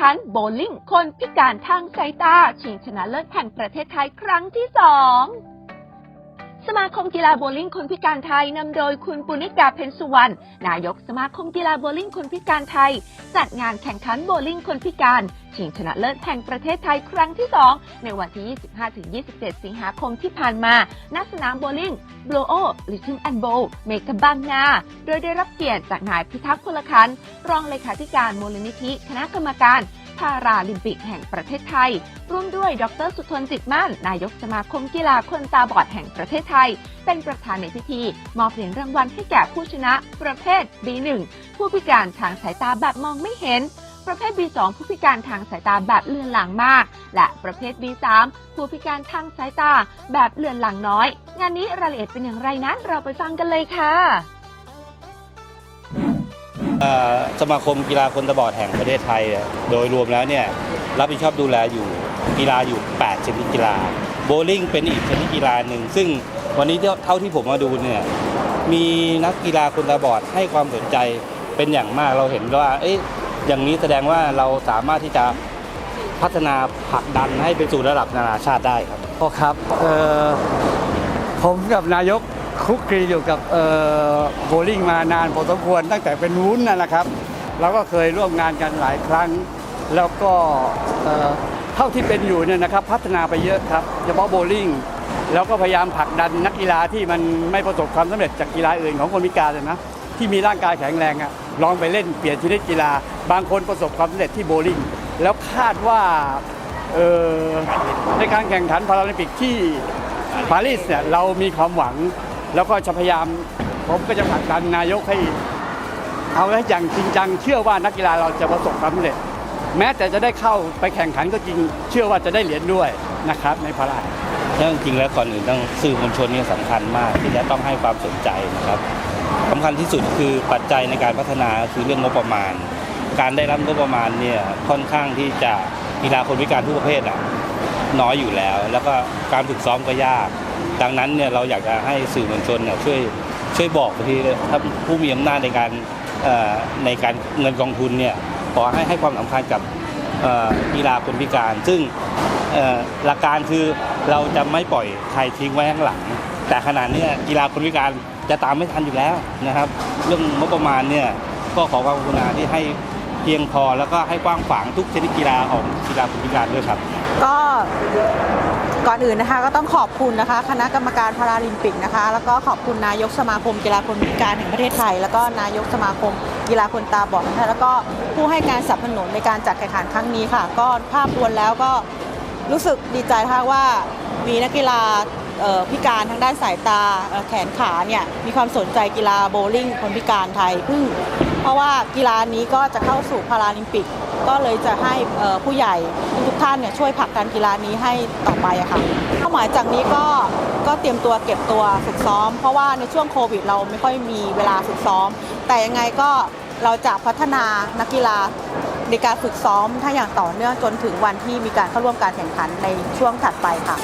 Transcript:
ขันโบลิ่งคนพิการทางสายตาชิงชนะเลิศแห่งประเทศไทยครั้งที่สองสมาคมกีฬาโบลิ่งคนพิการไทยนำโดยคุณปุณิกาเพ็ญสุวรรณนายกสมาคมกีฬาโบลิ่งคนพิการไทย จัดงานแข่งขันโบลิ่งคนพิการชิงชนะเลิศแห่งประเทศไทยครั้งที่ 2 ในวันที่ 25-27 สิงหาคมที่ผ่านมาณสนามโบลิ่ง b l o o Little and Bow เมกะบางนา โดยได้รับเกียรติจากนายพิทักษ์พลคัน รองเลขาธิการมูลนิธิคณะกรรมการพาราลิมปิกแห่งประเทศไทย ร่วมด้วย ดรสุทนจิตมั่น นายกสมาคมกีฬาคนตาบอดแห่งประเทศไทย เป็นประธานในพิธี มอบเหรียญรางวัลให้แก่ผู้ชนะ ประเภท B1 ผู้พิการทางสายตาแบบมองไม่เห็น ประเภท B2 ผู้พิการทางสายตาแบบเลือนหลังมาก และประเภท B3 ผู้พิการทางสายตาแบบเลือนหลังน้อย งานนี้รายละเอียดเป็นอย่างไรนั้นเราไปฟังกันเลยค่ะสมาคมกีฬาคนตาบอดแห่งประเทศไทย โดยรวมแล้วเนี่ยรับผิดชอบดูแลอยู่กีฬาอยู่ 8 ชนิดกีฬา โบว์ลิ่งเป็นอีกชนิดกีฬาหนึ่ง ซึ่งวันนี้เท่าที่ผมมาดูเนี่ยมีนักกีฬาคนตาบอดให้ความสนใจเป็นอย่างมากเราเห็นว่าเอ๊ะ อย่างนี้แสดงว่าเราสามารถที่จะพัฒนาผลักดันให้ไปสู่ระดับนานาชาติได้ครับพ่อครับผมกับนายกคุกคีอยู่กับโบลิ่งมานานพอสมควรตั้งแต่เป็นวุ้นนั่นแหละครับ เราก็เคยร่วมงานกันหลายครั้ง แล้วก็เท่าที่เป็นอยู่เนี่ยนะครับพัฒนาไปเยอะครับเฉพาะโบลิ่งแล้วก็พยายามผลักดันนักกีฬาที่มันไม่ประสบความสำเร็จจากกีฬาอื่นของคนพิการเลยนะที่มีร่างกายแข็งแรงอะ ลองไปเล่นเปลี่ยนชนิดกีฬา บางคนประสบความสำเร็จที่โบลิ่งแล้วคาดว่าในการแข่งขันพาราลิมปิกที่ปารีสเนี่ยเรามีความหวัง แล้วก็จะพยายามผมก็จะผลักดันนายกให้เอาให้อย่างจริงจังเชื่อว่านักกีฬาเราจะประสบความสำเร็จ แม้แต่จะได้เข้าไปแข่งขันก็จริงเชื่อว่าจะได้เหรียญด้วยนะครับในพาราแล้วจริงแล้วก่อนอื่นต้องสื่อมวลชนนี่สำคัญมากที่จะต้องให้ความสนใจนะครับ สำคัญที่สุดคือปัจจัยในการพัฒนาคือเรื่องงบประมาณ การได้รับงบประมาณเนี่ยค่อนข้างที่จะกีฬาคนพิการทุกประเภทอะน้อยอยู่แล้ว แล้วก็การฝึกซ้อมก็ยาก ดังนั้นเนี่ยเราอยากจะให้สื่อมวลชนเนี่ยช่วยช่วยบอกทีถ้าผู้มีอำนาจในการในการเงินกองทุนเนี่ยขอให้ให้ความสำคัญกับกีฬาคนพิการ ซึ่งหลักการคือเราจะไม่ปล่อยใครทิ้งไว้ข้างหลัง แต่ขนาดนี้ยกีฬาคนพิการ จะตามไม่ทันอยู่แล้วนะครับ เรื่องงบประมาณเนี่ยก็ขอความกรุณาที่ให้เพียงพอแล้วก็ให้กว้างขวางทุกชนิดกีฬาของกีฬาคนพิการด้วยครับ ก็ก่อนอื่นนะคะก็ต้องขอบคุณนะคะ คณะกรรมการพาราลิมปิกนะคะ แล้วก็ขอบคุณนายกสมาคมกีฬาคนพิการแห่งประเทศไทย แล้วก็นายกสมาคมกีฬาคนตาบอดแห่งประแล้วก็ผู้ให้การสนับสนุนในการจัดแข่งขันครั้งนี้ค่ะ ก็ภาพรวมแล้วก็รู้สึกดีใจค่ะว่ามีนักกีฬา พิการทางด้านสายตาเอ่อแขนขาเนี่ยมีความสนใจกีฬาโบว์ลิ่งคนพิการไทยเพิ่งเพราะว่ากีฬานี้ก็จะเข้าสู่พาราลิมปิก ก็เลยจะให้เอ่อผู้ใหญ่ทุกท่านเนี่ยช่วยผลักดันกีฬานี้ให้ต่อไปอะค่ะเป้าหมายจากนี้ก็ก็เตรียมตัวเก็บตัวฝึกซ้อม เพราะว่าในช่วงโควิด เราไม่ค่อยมีเวลาฝึกซ้อม แต่ยังไงก็เราจะพัฒนานักกีฬาในการฝึกซ้อมถ้าอย่างต่อเนื่องจนถึงวันที่มีการเข้าร่วมการแข่งขันในช่วงถัดไปค่ะ